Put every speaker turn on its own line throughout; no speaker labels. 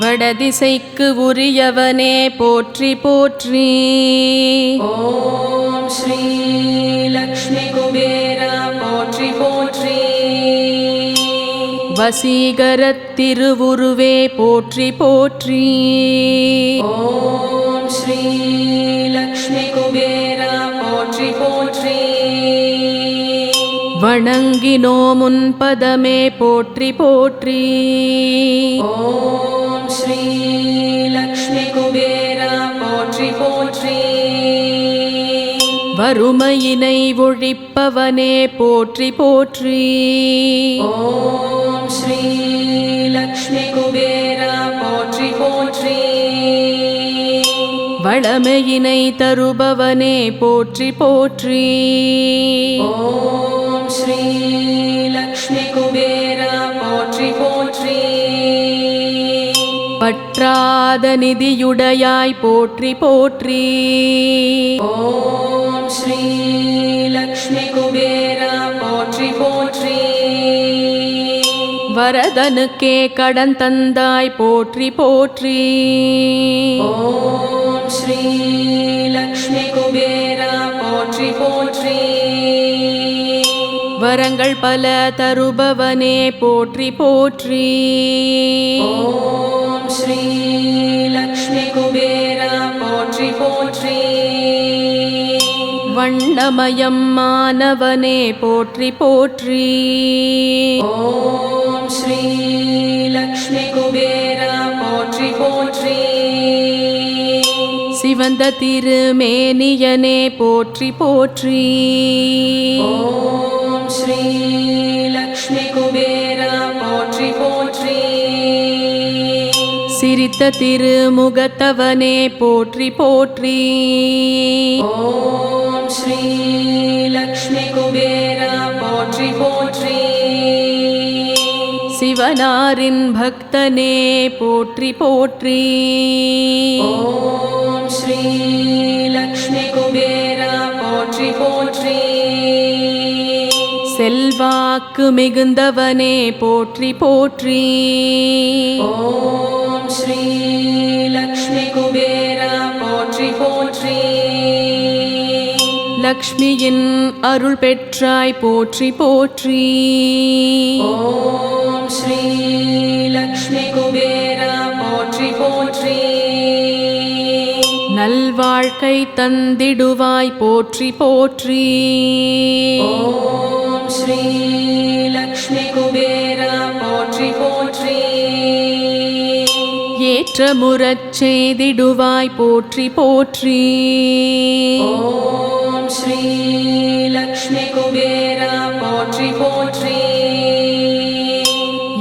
வடதிசைக்கு உரியவனே போற்றி போற்றி.
ஓம் ஸ்ரீ லக்ஷ்மி குபேரா போற்றி போற்றி.
வசீகரத் திருவுருவே போற்றி போற்றி.
ஓம் ஸ்ரீ லக்ஷ்மி குபேரா போற்றி போற்றி.
வணங்கினோ முன்பதமே போற்றி போற்றி.
ஓம் ஸ்ரீ லக்ஷ்மி குபேரா போற்றி போற்றி.
வறுமையினை ஒழிப்பவனே போற்றி போற்றி.
ஓம் ஸ்ரீ லக்ஷ்மி குபேரா போற்றி போற்றி.
வளமையினை தருபவனே போற்றி போற்றி.
ஓம் ஸ்ரீ லக்ஷ்மி குபேரா போற்றி போற்றி.
பற்றாத நிதியுடையாய் போற்றி போற்றி.
ஓம் ஸ்ரீ லக்ஷ்மி குபேரா போற்றி போற்றி.
வரதனுக்கே கடன் தந்தாய் போற்றி போற்றி.
ஓம் ஸ்ரீ லக்ஷ்மி குபேரா போற்றி போற்றி.
வரங்கள் பல தருபவனே போற்றி போற்றி.
ஓம் ஸ்ரீ லக்ஷ்மி குபேரா போற்றி போற்றி.
வண்ணமயம் மாணவனே போற்றி போற்றி.
ஓம் ஸ்ரீ லக்ஷ்மி குபேரா போற்றி போற்றி.
சிவந்த திருமேனியனே போற்றி போற்றி.
ஓம் ஸ்ரீ லக்ஷ்மி குபேரா
சிரித்த திருமுகத்தவனே போற்றி போற்றி.
ஓம் ஸ்ரீ லக்ஷ்மி குபேரா போற்றி போற்றி.
சிவனாரின் பக்தனே போற்றி போற்றி.
ஓம் ஸ்ரீ லக்ஷ்மி குபேரா போற்றி போற்றி.
செல்வாக்கு மிகுந்தவனே போற்றி போற்றி.
ஓம் ஸ்ரீ லக்ஷ்மி குபேரா போற்றி போற்றி.
லக்ஷ்மியின் அருள் பெற்றாய் போற்றி போற்றி.
ஓம் ஸ்ரீ லக்ஷ்மி குபேரா போற்றி போற்றி.
நல்வாழ்க்கை தந்திடுவாய் போற்றி போற்றி.
ஓம் ஸ்ரீ லக்ஷ்மி குபேரா போற்றி போற்றி
ஏற்றமுறச் செய்திடுவாய் போற்றி போற்றி.
ஓம் ஸ்ரீ லக்ஷ்மி குபேரா போற்றி போற்றி.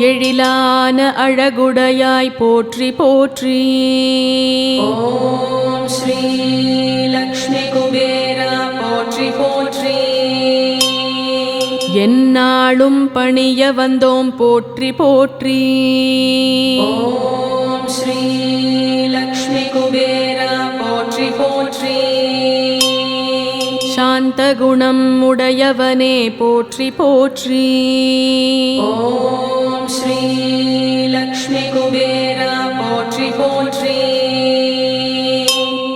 எழிலான அழகுடையாய் போற்றி போற்றி.
ஓம் ஸ்ரீ லக்ஷ்மி குபேரா போற்றி போற்றி.
எந்நாளும் பணிய வந்தோம் போற்றி போற்றி.
ஸ்ரீ லக்ஷ்மி குபேரா போற்றி போற்றி.
சாந்த குணம் உடையவனே போற்றி போற்றி.
ஓம் ஸ்ரீ லக்ஷ்மி குபேரா போற்றி போற்றி.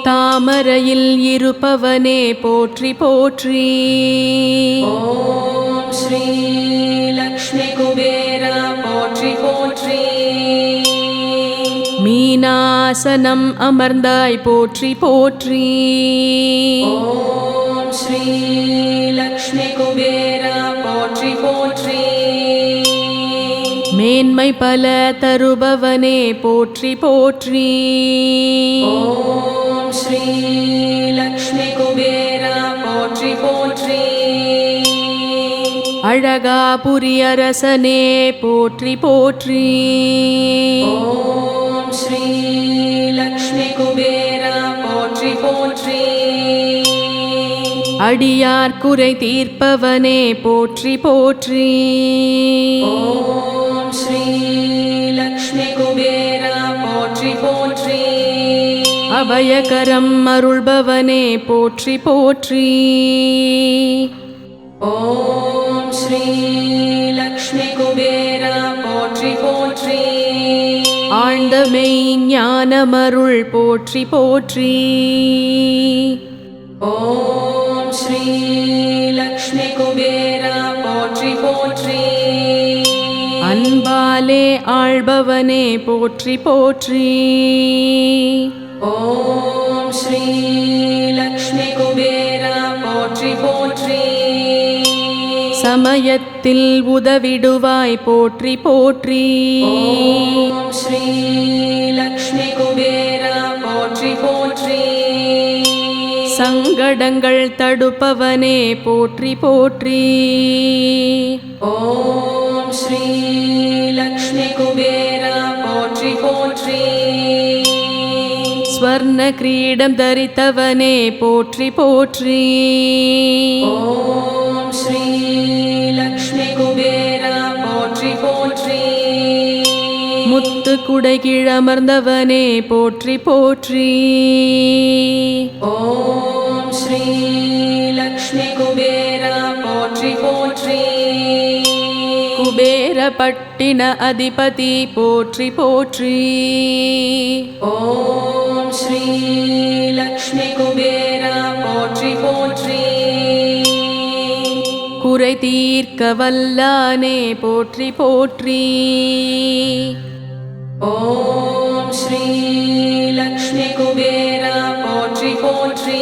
தாமரையில் இருப்பவனே போற்றி போற்றி.
ஓம் ஸ்ரீ லக்ஷ்மி குபேரா போற்றி போற்றி.
மீனாசனம் அமர்ந்தாய் போற்றி போற்றி.
ஓம் ஸ்ரீ லக்ஷ்மி குபேரா போற்றி போற்றி.
மேன்மை பல தருபவனே போற்றி போற்றி.
ஓம் ஸ்ரீ லக்ஷ்மி குபேரா போற்றி போற்றி.
அழகாபுரி அரசனே போற்றி போற்றி.
லக்ஷ்மி குபேரா போற்றி போற்றி.
அடியார் குறை தீர்ப்பவனே போற்றி போற்றி.
ஓம் ஸ்ரீ லக்ஷ்மி குபேரா போற்றி போற்றி.
அபயகரம் அருள்பவனே போற்றி போற்றி.
ஓம் ஸ்ரீ லக்ஷ்மி குபேரா போற்றி போற்றி
ஆழ்ந்த ஞானமருள் போற்றி போற்றி.
ஓம் ஸ்ரீ லக்ஷ்மி குபேரா போற்றி போற்றி.
அன்பாலே ஆள்பவனே போற்றி போற்றி.
ஓம் ஸ்ரீ லக்ஷ்மி குபேரா போற்றி போற்றி.
சமயத்தில் உதவிடுவாய் போற்றி போற்றி.
ஸ்ரீ லக்ஷ்மி குபேரா போற்றி போற்றி.
சங்கடங்கள் தடுப்பவனே போற்றி போற்றி.
ஓம் ஸ்ரீ லக்ஷ்மி குபேரா போற்றி போற்றி.
ஸ்வர்ண கிரீடம் தரித்தவனே போற்றி போற்றி.
ஓம் ஸ்ரீ லக்ஷ்மி குபேரா போற்றி போற்றி.
முத்து குடை கீழமர்ந்தவனே போற்றி போற்றி.
ஓம் ஸ்ரீ லக்ஷ்மி குபேரா போற்றி போற்றி.
குபேர பட்டின அதிபதி போற்றி போற்றி.
ஓம் ஸ்ரீ லக்ஷ்மி குபேரா போற்றி போற்றி.
குறை தீர்க்க வல்லானே போற்றி போற்றி.
ஓம் ஸ்ரீ லக்ஷ்மி குபேரா போற்றி போற்றி.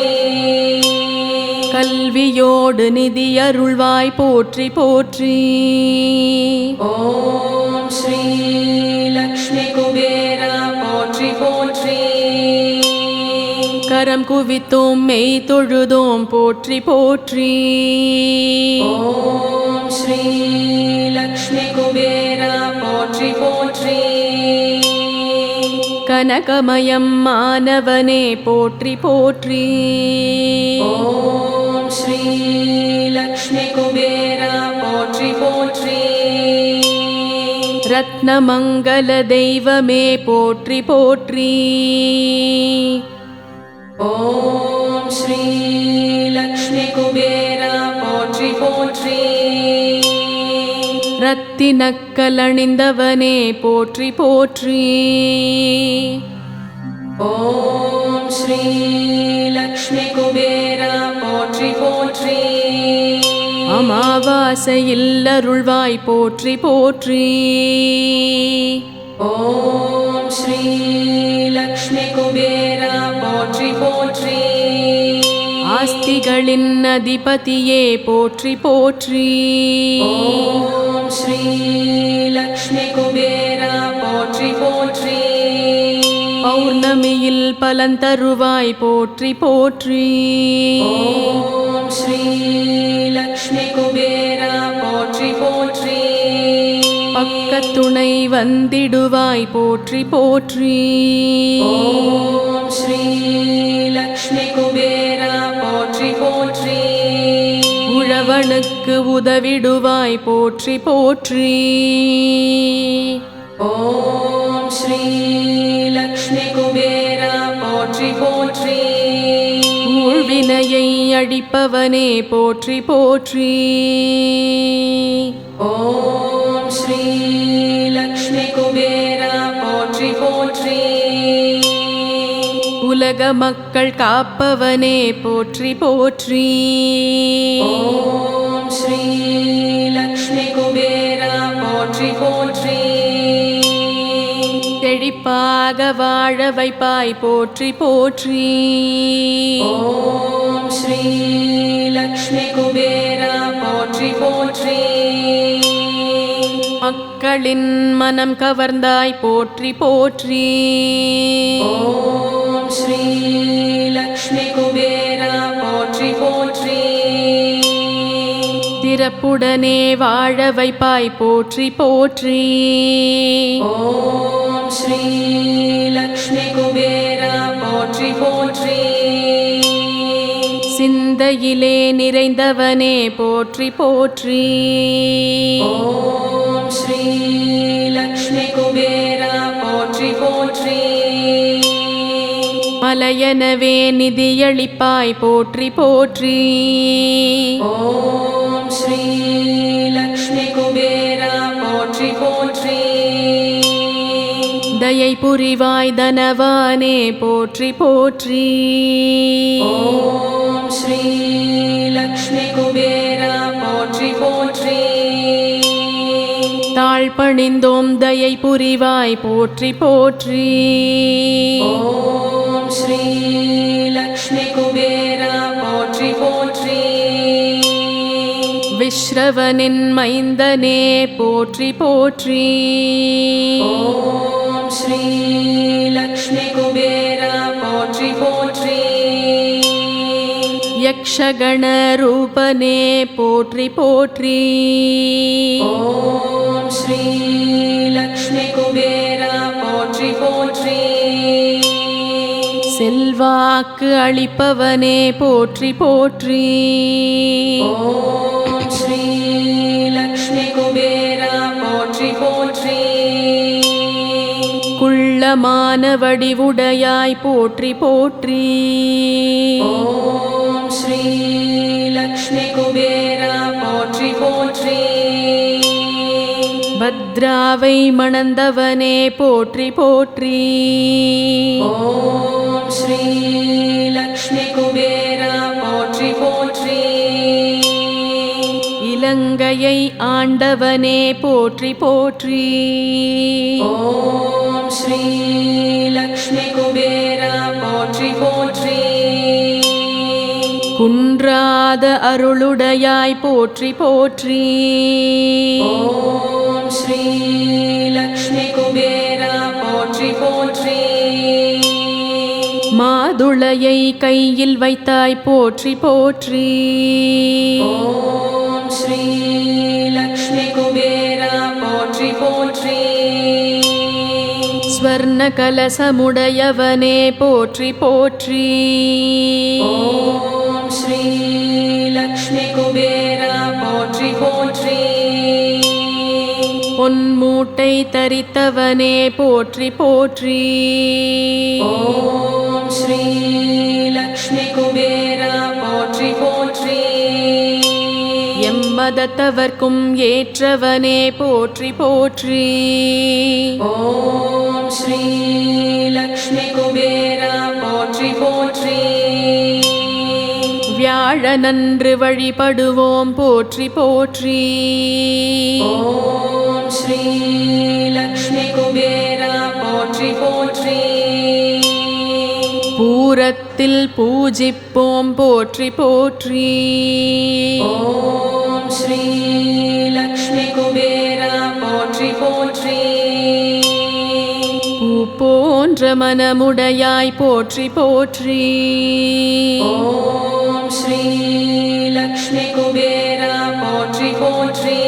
கல்வியோடு நிதியருள்வாய் போற்றி போற்றி.
ஓம் ஸ்ரீ லக்ஷ்மி குபேரா போற்றி போற்றி.
கரம் குவித்தோம் மெய் தொழுதோம் போற்றி போற்றி.
ஓம் ஸ்ரீ லக்ஷ்மி குபேரா போற்றி போற்றி.
கனகமயம் மாணவனே போற்றி போற்றி.
ஓம் ஸ்ரீ லக்ஷ்மி குபேரா போற்றி போற்றி
ரத்னமங்கல தெய்வமே போற்றி போற்றி
ஓம் ஸ்ரீ ஓம் ஸ்ரீ லக்ஷ்மி குபேரா போற்றி போற்றி
அமாவாசையில் அருள்வாய் போற்றி போற்றி
ஓம் ஸ்ரீ லக்ஷ்மி குபேரா போற்றி போற்றி
ஆஸ்திகளின் அதிபதியே போற்றி போற்றி
ஓம் ஸ்ரீ லக்ஷ்மி குபேரா போற்றி போற்றி
பௌர்ணமியில் பலன் தருவாய் போற்றி போற்றி.
ஓம் ஸ்ரீ லக்ஷ்மி குபேரா போற்றி போற்றி.
பக்கத்துணை வந்திடுவாய் போற்றி போற்றி.
ஓம் ஸ்ரீ லக்ஷ்மி குபேரா போற்றி போற்றி.
உழவனுக்கு உதவிடுவாய் போற்றி போற்றி.
ஓம் ஸ்ரீ குபேரா போற்றி போற்றி.
ஊழ்வினையை அழிப்பவனே போற்றி போற்றி.
ஓம் ஸ்ரீ லக்ஷ்மி குபேரா போற்றி போற்றி.
உலக மக்கள் காப்பவனே போற்றி போற்றி.
ஓம் ஸ்ரீ
செழிப்பாக வாழ வைப்பாய் போற்றி போற்றி.
ஓம் ஸ்ரீ லக்ஷ்மி குபேரா போற்றி போற்றி.
மக்களின் மனம் கவர்ந்தாய் போற்றி போற்றி.
ஓம் ஸ்ரீ லக்ஷ்மி குபேரா
சிறப்புடனே வாழ வைப்பாய் போற்றி போற்றி.
ஓம் ஸ்ரீ லக்ஷ்மி குபேரா போற்றி போற்றி.
சிந்தையிலே நிறைந்தவனே போற்றி போற்றி.
ஓம் ஸ்ரீ லக்ஷ்மி குபேரா போற்றி போற்றி.
மலையனவே நிதியளிப்பாய் போற்றி போற்றி.
ஓம் ஸ்ரீ லக்ஷ்மி குபேரா போற்றி போற்றி
தயை தயை புரிவாய் தனவானே போற்றி போற்றி
ॐ श्री लक्ष्मीकुबेरा पोट्रि पोट्रि
தாழ் பணிந்தோம் தயை புரிவாய் போற்றி போற்றி
ॐ श्री लक्ष्मीकुबेरा पोट्रि
ஸ்ரவனின் மைந்தனே போற்றி போற்றி.
ஓம் ஸ்ரீ லக்ஷ்மி குபேர போற்றி போற்றி.
யக்ஷகண ரூபனே போற்றி போற்றி.
ஓம் ஸ்ரீ லக்ஷ்மி குபேர போற்றி போற்றி.
செல்வாக்கு அளிப்பவனே போற்றி போற்றி.
ஓம் போற்றி.
குள்ளமான வடிவுடையாய் போற்றி போற்றி.
ஓம் ஸ்ரீ லக்ஷ்மி குபேரா போற்றி போற்றி.
பத்ராவை மணந்தவனே போற்றி போற்றி.
ஓம் ஸ்ரீ லக்ஷ்மி குபேரா
உலகங்கயை ஆண்டவனே போற்றி போற்றி.
ஓம் ஸ்ரீ லக்ஷ்மி குபேர போற்றி போற்றி.
குன்றாத அருளுடையாய் போற்றி போற்றி.
ஓம் ஸ்ரீ குபேர போற்றி போற்றி.
மாதுளையை கையில் வைத்தாய் போற்றி போற்றி.
ஓம் ஸ்ரீ லக்ஷ்மி குபேரா போற்றி போற்றி.
ஸ்வர்ண கலசமுடையவனே போற்றி போற்றி.
ஓம் ஸ்ரீ லக்ஷ்மி குபேரா
மூட்டை தரித்தவனே போற்றி போற்றி.
ஓம் ஸ்ரீ லக்ஷ்மி குபேரா போற்றி போற்றி.
எம்மதத்தவர்க்கும் ஏற்றவனே போற்றி போற்றி.
ஓம் ஸ்ரீ வியாழ
நன்று வழிபடுவோம். போற்றி போற்றி.
ஓம் ஸ்ரீ லக்ஷ்மி குபேரா. போற்றி போற்றி.
பூரத்தில் பூஜிப்போம். போற்றி போற்றி.
ஓம்
ஸ்ரீ போன்ற மனமுடையாய் போற்றி போற்றி
ॐ श्री लक्ष्मीकुबेरा पोट्रि पोट्रि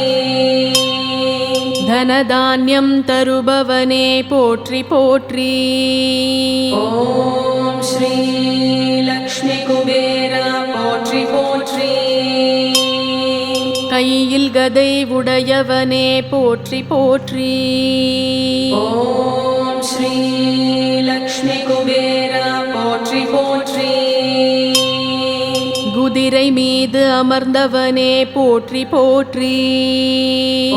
தனதானியம் தருபவனே போற்றி போற்றி
ॐ श्री लक्ष्मीकुबेरा पोट्रि पोट्रि
கையில் கதை உடையவனே போற்றி போற்றி
ॐ श्री लक्ष्मीकुबेरा पोट्रि पोट्रि
குதிரை மீது அமர்ந்தவனே போற்றி போற்றி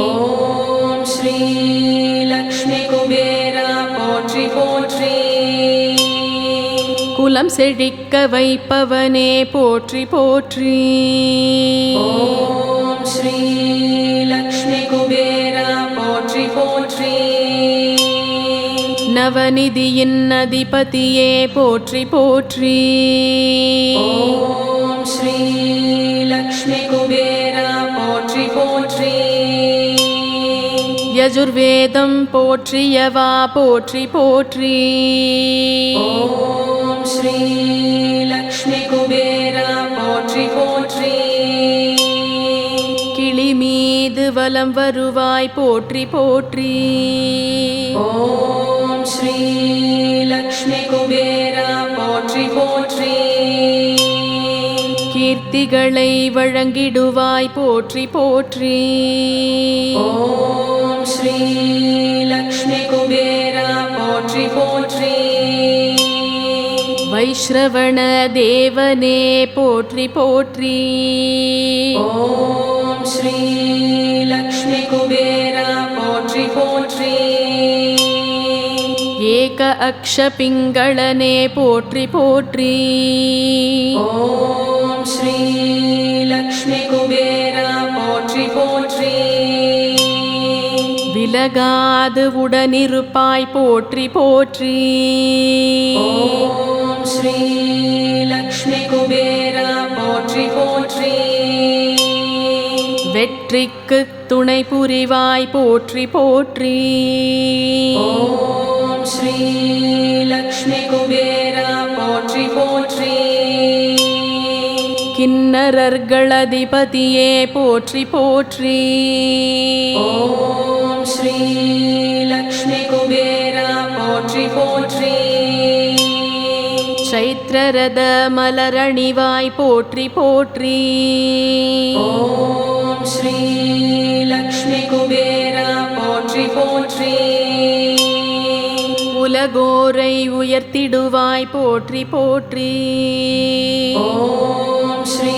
ॐ श्री लक्ष्मीकुबेरा पोट्रि पोट्रि
குலம் செழிக்க வைப்பவனே போற்றி போற்றி
ॐ श्री
நவநிதியின் அதிபதியே போற்றி போற்றி.
ஸ்ரீ லக்ஷ்மி குபேர போற்றி போற்றி.
யஜுர்வேதம் போற்றியவா போற்றி போற்றி.
ஸ்ரீ லக்ஷ்மி குபேர போற்றி போற்றி.
கிளி மீது வலம் வருவாய் போற்றி போற்றி.
ஓ श्री लक्ष्मीकुबेरा पोट्रि पोट्रि
கீர்த்திகளை வழங்கிடுவாய் போற்றி போற்றி
ॐ श्री लक्ष्मीकुबेरा पोट्रि पोट्रि
வைஷ்ரவண தேவனே போற்றி போற்றி
ॐ श्री लक्ष्मीकुबेरा पोट्रि पोट्रि
ஏக அக்ஷ பிங்களனே போற்றி போற்றி.
ஓம் ஸ்ரீ லக்ஷ்மி குபேரா போற்றி போற்றி.
விலகாது உடனிருப்பாய் போற்றி போற்றி.
ஓம் ஸ்ரீ லக்ஷ்மி குபேரா போற்றி போற்றி.
வெற்றிக்கு துணை புரிவாய் போற்றி போற்றி.
ஓம் ஸ்ரீ லக்ஷ்மி குபேரா போற்றி போற்றி.
கிண்ணறர்கள் அதிபதியே போற்றி போற்றி.
ஓம் ஸ்ரீ லக்ஷ்மி குபேரா போற்றி போற்றி.
சைத்ரரத மலரணிவாய் போற்றி போற்றி.
ஓம் ஸ்ரீ
உலகோரை உயர்த்திடுவாய் போற்றி போற்றி.
ஓம் ஸ்ரீ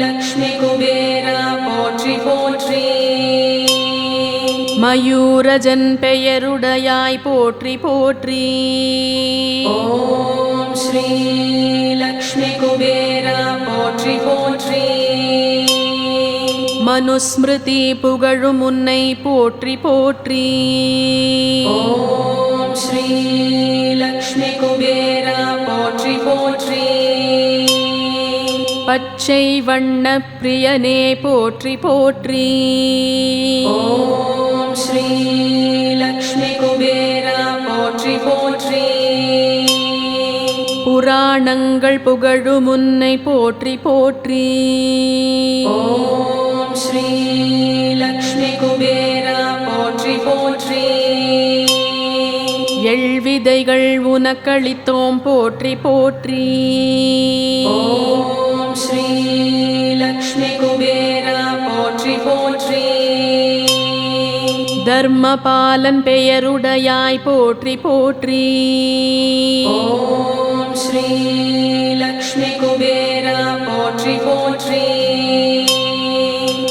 லக்ஷ்மி குபேரா போற்றி போற்றி.
மயூரஜன் பெயருடையாய் போற்றி போற்றி.
ஓம் ஸ்ரீ லக்ஷ்மி குபேரா போற்றி போற்றி.
மனுஸ்மிருதி புகழும் உன்னை போற்றி போற்றி.
ஓம்
பச்சை வண்ண பிரியனே போற்றி போற்றி.
ஓம் ஸ்ரீ லக்ஷ்மி குபேரா போற்றி போற்றி.
புராணங்கள் புகழும் உன்னை போற்றி போற்றி.
ஓம் ஸ்ரீ லக்ஷ்மி குபேரா போற்றி போற்றி.
எழ்விதைகள் உனக்களித்தோம் போற்றி போற்றி.
ஓம் ஸ்ரீ லக்ஷ்மி குபேரா போற்றி போற்றி
தர்மபாலன் பெயருடையாய் போற்றி போற்றி
ஓம் ஸ்ரீ லக்ஷ்மி குபேரா போற்றி போற்றி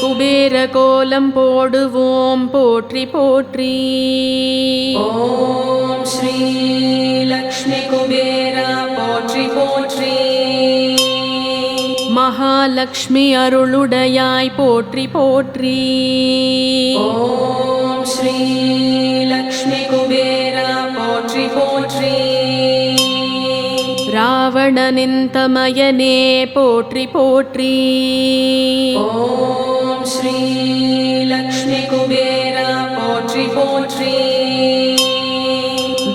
குபேர கோலம் போடுவோம் போற்றி போற்றி
ஓம் ஸ்ரீ லக்ஷ்மி குபேரா போற்றி போற்றி
மகாலட்சுமி அருளுடையாய் போற்றி போற்றி.
ஓம் ஸ்ரீ லக்ஷ்மி குபேரா போற்றி போற்றி.
ராவணனின் தமயனே போற்றி போற்றி.
ஓம் ஸ்ரீ லக்ஷ்மி குபேரா போற்றி போற்றி.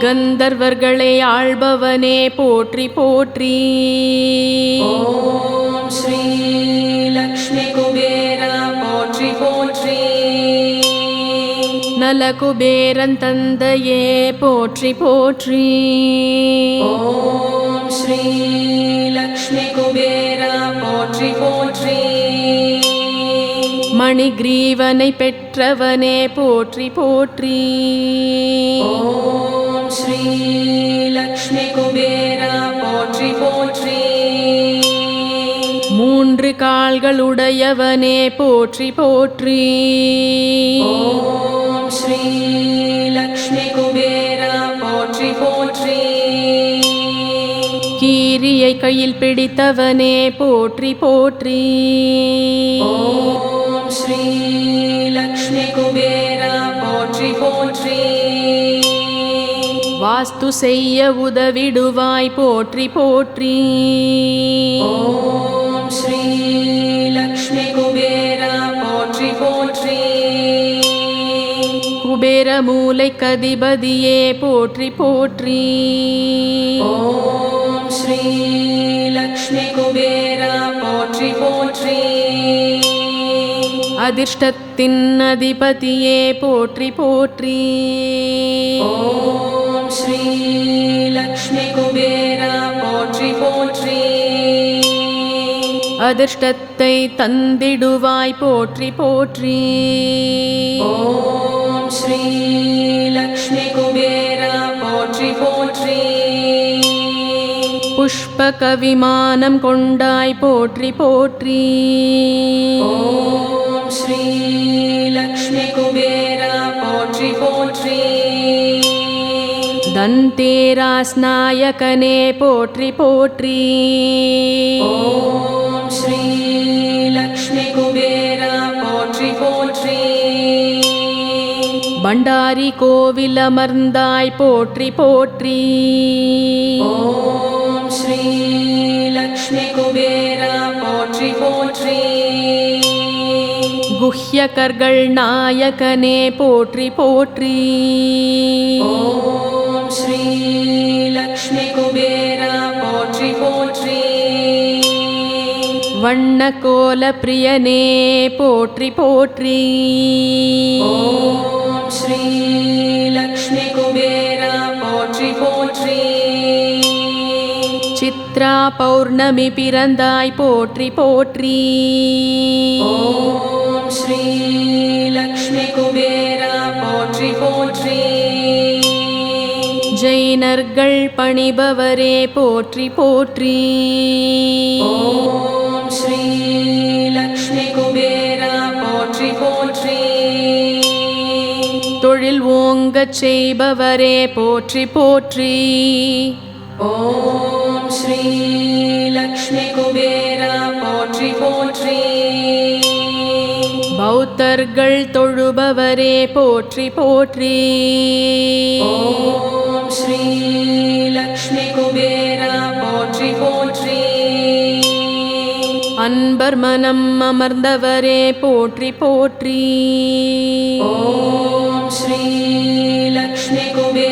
கந்தர்வர்களை ஆள்பவனே போற்றி போற்றி.
ஓம் ஸ்ரீ லக்ஷ்மி குபேரா போற்றி போற்றி.
நலகுபேரன் தந்தையே போற்றி போற்றி.
ஓம் ஸ்ரீ லக்ஷ்மி குபேரா போற்றி போற்றி.
மணிகிரீவனை பெற்றவனே போற்றி போற்றி.
ஓம் ஸ்ரீ லக்ஷ்மி குபேரா போற்றி போற்றி.
மூன்று கால்களுடையவனே போற்றி போற்றி.
ஓம் ஸ்ரீ லக்ஷ்மி குபேரா போற்றி போற்றி.
கீரியை கையில் பிடித்தவனே போற்றி போற்றி.
ஓம் ஸ்ரீ லக்ஷ்மி குபேரா போற்றி போற்றி.
வாஸ்து செய்ய உதவிடுவாய் போற்றி போற்றி.
ஓம் ஸ்ரீ லக்ஷ்மி குபேரா போற்றி போற்றி.
குபேர மூலை கதிபதியே போற்றி போற்றி.
ஓம் ஸ்ரீ லக்ஷ்மி குபேரா போற்றி போற்றி.
அதிர்ஷ்டத்தின் அதிபதியே போற்றி போற்றி.
ஓம்
அதிர்ஷ்டத்தை தந்திடுவாய் போற்றி போற்றி
ஓம் ஸ்ரீ லக்ஷ்மி குபேரா போற்றி போற்றி
புஷ்பக விமானம் கொண்டாய் போற்றி போற்றி
ஓம் ஸ்ரீ லக்ஷ்மி குபேரா போற்றி போற்றி
தந்தேராஸ் நாயகனே போற்றி போற்றி
ஓம் ஸ்ரீ லக்ஷ்மி குபேரா போற்றி போற்றி
பண்டாரி கோவில் அமர்ந்தாய் போற்றி போற்றி
ஓம் ஸ்ரீ லக்ஷ்மி குபேரா போற்றி போற்றி
குஹ்யகர்கள் நாயகனே போற்றி போற்றி வண்ண கோல பிரியனே போற்றி. போற்றி
ஸ்ரீ லக்ஷ்மி குபேரா போற்றி போற்றி.
சித்ரா பௌர்ணமி பிறந்தாய் போற்றி போற்றி.
ஸ்ரீ லக்ஷ்மி குபேரா போற்றி போற்றி.
ஜெயினர்கள் பணிபவரே போற்றி போற்றி.
ஓம் ஸ்ரீ லக்ஷ்மி குபேரா போற்றி போற்றி.
தொழில் ஓங்கச் செய்பவரே போற்றி போற்றி.
ஓம் ஸ்ரீ லக்ஷ்மி குபேரா போற்றி போற்றி.
பௌத்தர்கள் தொழுபவரே போற்றி போற்றி.
ஓம் ஸ்ரீ
அன்பர் அமர்ந்தவரே போற்றி போற்றி.
ஓம் ஸ்ரீ லக்ஷ்மி குபே